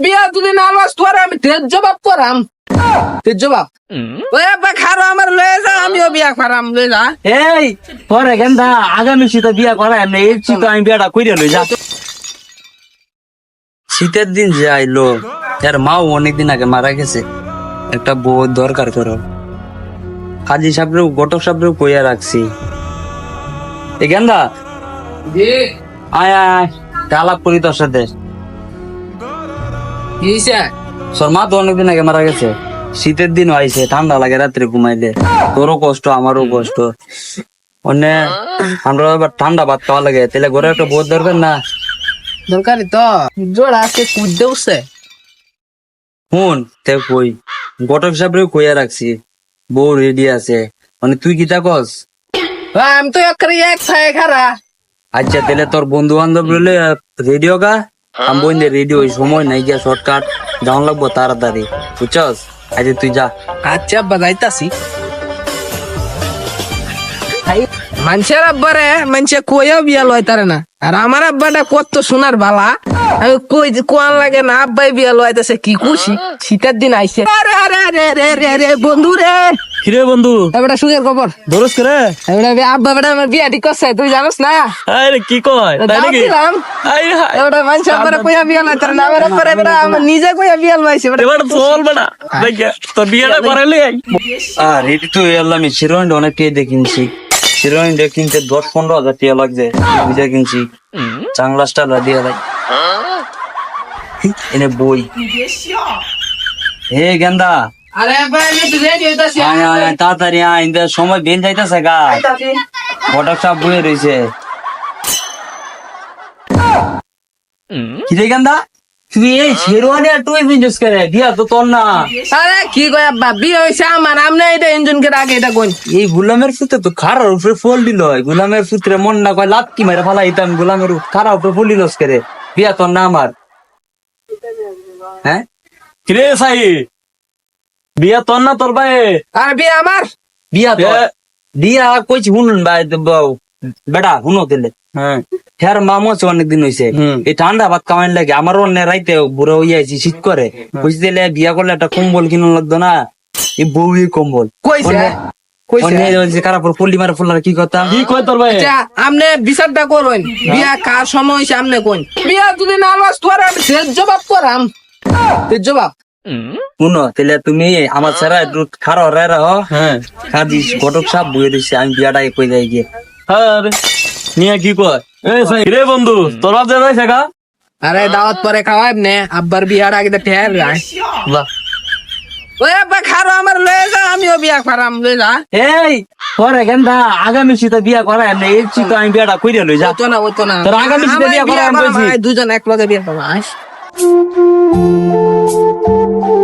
বিয়া যদি না লস তোরে আমি তেজ জবাব করাম। তেজ জবাব? ওই আব্বা খারো আমার লয়ে যা আমিও বিয়া করাম লয়ে যা। এই পরে গেন্দা আগামী শীতে বিয়া করা এমনি এই শীত আমি বিয়াটা কইরে লই যা। শীতের দিন যে আইলো এর মাও অনেকদিন আগে মারা গেছে। একটা বউ দরকার করো। কাজী সাহেবরেও গটক সাহেবরেও কইয়া রাখছি। এই গেন্দা জি। আয় আয় আয় আলাপ করি তোর সাথে। কি তোর মা তো অনেকদিন আগে মারা গেছে। শীতের দিন আইছে ঠান্ডা লাগে রাত্রে ঘুমাইলে তোরও কষ্ট আমারও কষ্ট। অন্য আমরা এবার ঠান্ডা ভাত খাওয়া লাগে তাহলে ঘরে একটা বোধ দরকার না? দরকারি তো। জোড়া আজকে কুদ্দে উঠছে। শুন তে কই গটক সাহেবরেও কইয়া রাখছি বউ রেডি আছে। মানে তুই কি তা কস আমি তো এক খারা। আচ্ছা তাহলে তোর বন্ধু বান্ধব রেডিও গা আমি বইন রেডিও সময় নাই গিয়া শর্টকাট যাওয়ান লাগবো তাড়াতাড়ি। বুঝছস? আচ্ছা তুই যা। আচ্ছা আব্বা, যাইতাছি। মানুষের আব্বারে মানুষে কইও বিয়া লইতারে না। আর আমার আব্বাটা কত সোনার বালা। আমি কই কোয়ান লাগে না, আব্বাই বিয়া লইতাছে কি খুশি? শীতের দিন আইছে। আরে আরে আরে আরে আরে বন্ধু রে কিরে বন্ধু? এবারে সুখের খবর? দরস করে? এবারে আব্বা বেটা আমার বিয়া ঠিক করছে তুই জানোস না? আরে কি কয়? তাই নাকি? দিলাম আই হাই এবারে মানুষ আব্বারে কইয়া বিয়া না আমার আব্বারে বেটা আমার নিজে কইয়া বিয়া লইছে বেটা। এবার চল বেটা। দেখে তোর বিয়েটা করাইলে আর রেডি তো এলাম আমি শিরোইন অনেক টিয়ে কিনছি শিরোইন কিনতে দশ পনেরো হাজার টিয়া লাগছে বুঝে কিনছি। চাংলা স্টার দিয়ে দেয়। এনে বই। হে গেন্দা। তাড়াতাড়ি আয় সময় বেন যাইতেছে গা। ফটক সব বয়ে রয়েছে কি রে গেন্দা তুই এই শেরওয়ানি আর তুই বিজনেস করে বিয়া তো তোর না। আরে কি কই আব্বা বিয়ে হইছে আমার আমনে এটা ইঞ্জিন কে আগে এটা এই গুলামের ফুতে তো খারার উপরে ফল দিল গুলামের ফুতরে মন না কয় লাভ কি মারে গুলামের খারার উপরে ফল দিলস করে বিয়া তোর না আমার। হ্যাঁ? কিরে সাই বিয়া তোর না তোর ভাই? আর বিয়া আমার? বিয়া তো বিয়া কইছি শুনুন ভাই তো বেটা শুনো তেলে হ্যাঁ। মামু আছে অনেকদিন হইছে। হুম। এই ঠান্ডা ভাত কামাই লাগে। আমার অন্য রাইতে বুড়ো হইয়া আইছি শীত করে। বুঝতে দিলে বিয়া করলে একটা কম্বল কিনুন লাগতো না? এই বউ কম্বল। কইছে? কি কথা? কি কয় তোর ভাই? আচ্ছা আমনে বিচারটা করুন। বিয়া কার সময় হইছে আমনে কইন? বিয়া যদি না তোর জবাব করাম। জবাব। শুনো তাহলে তুমি আমার ছাড়া একটু খারো রে রাহ হ্যাঁ। কাজিস ঘটক সাপ বয়ে দিছে আমি বিয়াটাকে কই যাই গিয়ে। আরে নিয়ে কি কয়? এ রে বন্ধু তোর বাপ যাই শেখা আরে দাওয়াত পরে খাওয়াই নে আব্বার বিয়ার আগে তো ঠের রায় বাহ। ওই আব্বা খারো আমার লয়ে যা আমিও বিয়া করাম লয়ে যা। এই পরে গেন্দা আগামী শীতে বিয়া করা এমনি এই শীতে আমি বিয়াটা কইরা লই যা। হতো না হতো না। তোর আগামী শীতে বিয়া করা আমি দুজন এক লগে বিয়া করব আয়